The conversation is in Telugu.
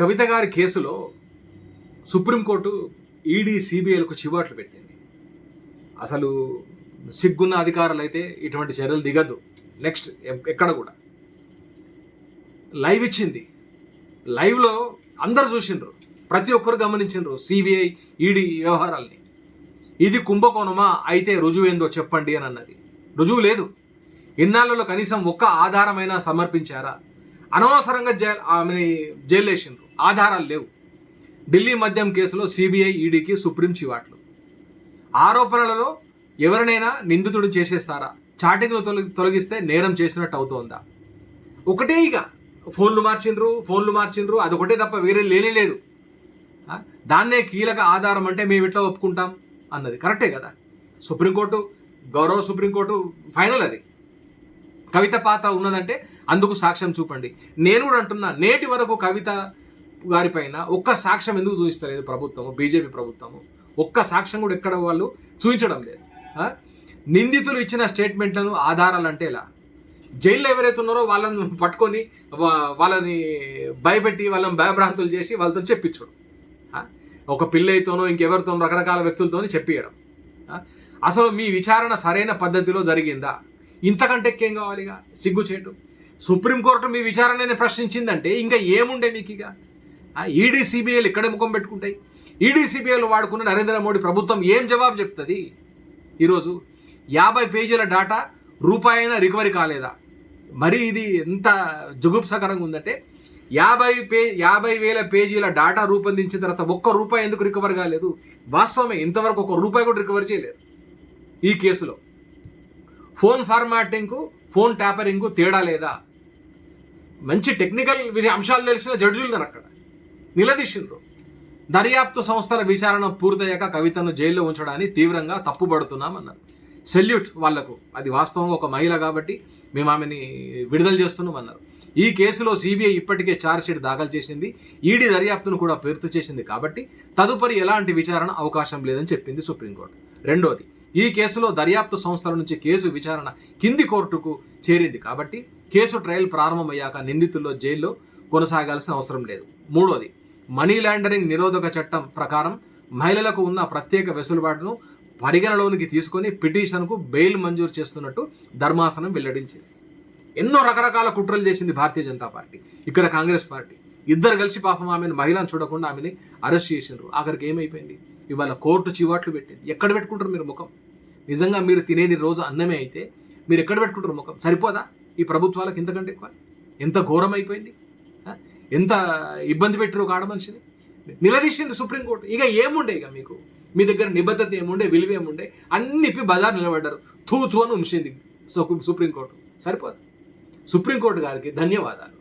కవిత గారి కేసులో సుప్రీంకోర్టు ఈడీ సిబిఐలకు చివాట్లు పెట్టింది. అసలు సిగ్గున్న అధికారులు అయితే ఇటువంటి చర్యలు దిగద్దు. నెక్స్ట్ ఎక్కడ కూడా. లైవ్ ఇచ్చింది. లైవ్లో అందరు చూసిండ్రు. ప్రతి ఒక్కరు గమనించిండ్రు సిబిఐ ఈడీ వ్యవహారాల్ని. ఇది కుంభకోణమా? అయితే రుజువు ఏందో చెప్పండి అని అన్నది. రుజువు లేదు. ఇన్నాళ్ళలో కనీసం ఒక్క ఆధారమైనా సమర్పించారా? అనవసరంగా జైలు ఆమెని జైలు వేసిండ్రు. ఆధారాలు లేవు. ఢిల్లీ మద్యం కేసులో సిబిఐ ఈడీకి సుప్రీం చివాట్లు. ఆరోపణలలో ఎవరినైనా నిందితుడు చేసేస్తారా? చాటింగ్ను తొలగి తొలగిస్తే నేరం చేసినట్టు అవుతోందా? ఒకటే ఇక. ఫోన్లు మార్చిండ్రు ఫోన్లు మార్చిండ్రు అదొకటే తప్ప వేరే లేనే లేదు. దాన్నే కీలక ఆధారం అంటే మేము ఎట్లా ఒప్పుకుంటాం? అన్నది కరెక్టే కదా. సుప్రీంకోర్టు గౌరవ సుప్రీంకోర్టు ఫైనల్ అది. కవిత పాత్ర ఉన్నదంటే అందుకు సాక్ష్యం చూపండి. నేను కూడా అంటున్నా నేటి వరకు కవిత గారిపైన ఒక్క సాక్ష్యం ఎందుకు చూపిస్తలేదు ప్రభుత్వము బీజేపీ ప్రభుత్వము? ఒక్క సాక్ష్యం కూడా ఎక్కడ వాళ్ళు చూపించడం లేదు. నిందితులు ఇచ్చిన స్టేట్మెంట్లను ఆధారాలు అంటే ఎలా? జైల్లో ఎవరైతే ఉన్నారో వాళ్ళని పట్టుకొని వా- వాళ్ళని భయపెట్టి వాళ్ళని భయభ్రాంతులు చేసి వాళ్ళతో చెప్పించడం. ఒక పిల్లయితోనో ఇంకెవరితోనో రకరకాల వ్యక్తులతో చెప్పియడం. అసలు మీ విచారణ సరైన పద్ధతిలో జరిగిందా? ఇంతకంటే ఎక్కేం కావాలిగా? సిగ్గుచేటు. సుప్రీంకోర్టు మీ విచారణని ప్రశ్నించిందంటే ఇంకా ఏముండే మీకు ఇక ఈడీ సిబిఐలు ఇక్కడే ముఖం పెట్టుకుంటాయి. ఈడీ సిబిఐలు వాడుకున్న నరేంద్ర మోడీ ప్రభుత్వం ఏం జవాబు చెప్తుంది? ఈరోజు యాభై పేజీల డాటా రూపాయి అయినా రికవరీ కాలేదా? మరి ఇది ఎంత జుగుప్సకరంగా ఉందంటే యాభై పే యాభై వేల పేజీల డాటా రూపొందించిన తర్వాత ఒక్క రూపాయి ఎందుకు రికవర్ కాలేదు? వాస్తవమే ఇంతవరకు ఒక రూపాయి కూడా రికవర్ చేయలేదు ఈ కేసులో. ఫోన్ ఫార్మాటింగ్కు ఫోన్ ట్యాపరింగ్కు తేడా లేదా? మంచి టెక్నికల్ అంశాలు తెలిసిన జడ్జులు ఉన్నారు అక్కడ. నిలదీసిండ్రు. దర్యాప్తు సంస్థల విచారణ పూర్తయ్యాక కవితను జైల్లో ఉంచడాన్ని తీవ్రంగా తప్పుబడుతున్నామన్నారు. సెల్యూట్ వాళ్ళకు. అది వాస్తవంగా ఒక మహిళ కాబట్టి మేము ఆమెని విడుదల చేస్తున్నామన్నారు. ఈ కేసులో సిబిఐ ఇప్పటికే ఛార్జ్షీట్ దాఖలు చేసింది. ఈడీ దర్యాప్తును కూడా పూర్తి చేసింది కాబట్టి తదుపరి ఎలాంటి విచారణ అవకాశం లేదని చెప్పింది సుప్రీంకోర్టు. రెండోది ఈ కేసులో దర్యాప్తు సంస్థల నుంచి కేసు విచారణ కింది కోర్టుకు చేరింది కాబట్టి కేసు ట్రయల్ ప్రారంభమయ్యాక నిందితుల్లో జైల్లో కొనసాగాల్సిన అవసరం లేదు. మూడోది మనీ లాండరింగ్ నిరోధక చట్టం ప్రకారం మహిళలకు ఉన్న ప్రత్యేక వెసులుబాటును పరిగణలోనికి తీసుకొని పిటిషన్కు బెయిల్ మంజూరు చేస్తున్నట్టు ధర్మాసనం వెల్లడించింది. ఎన్నో రకరకాల కుట్రలు చేసింది భారతీయ జనతా పార్టీ ఇక్కడ కాంగ్రెస్ పార్టీ. ఇద్దరు కలిసి పాపం ఆమెను మహిళను చూడకుండా ఆమెని అరెస్ట్ చేసినారు ఆఖరికి ఏమైపోయింది? ఇవాళ కోర్టు చివాట్లు పెట్టింది. ఎక్కడ పెట్టుకుంటారు మీరు ముఖం? నిజంగా మీరు తినేది రోజు అన్నమే అయితే మీరు ఎక్కడ పెట్టుకుంటారు ముఖం? సరిపోదా? ఈ ప్రభుత్వాలకు ఇంతకంటే ఎక్కువ? ఎంత ఘోరం అయిపోయింది ఎంత ఇబ్బంది పెట్టరు ఒక ఆడ మనిషిని నిలదీసింది సుప్రీంకోర్టు ఇక ఏముండే ఇక మీకు? మీ దగ్గర నిబద్ధత ఏముండే విలువ ఏముండే? అన్ని ఇప్పి బజార్ నిలబడ్డారు. తూ తూ అని ఉంచింది సుప్రీంకోర్టు సరిపోదు. సుప్రీంకోర్టు గారికి ధన్యవాదాలు.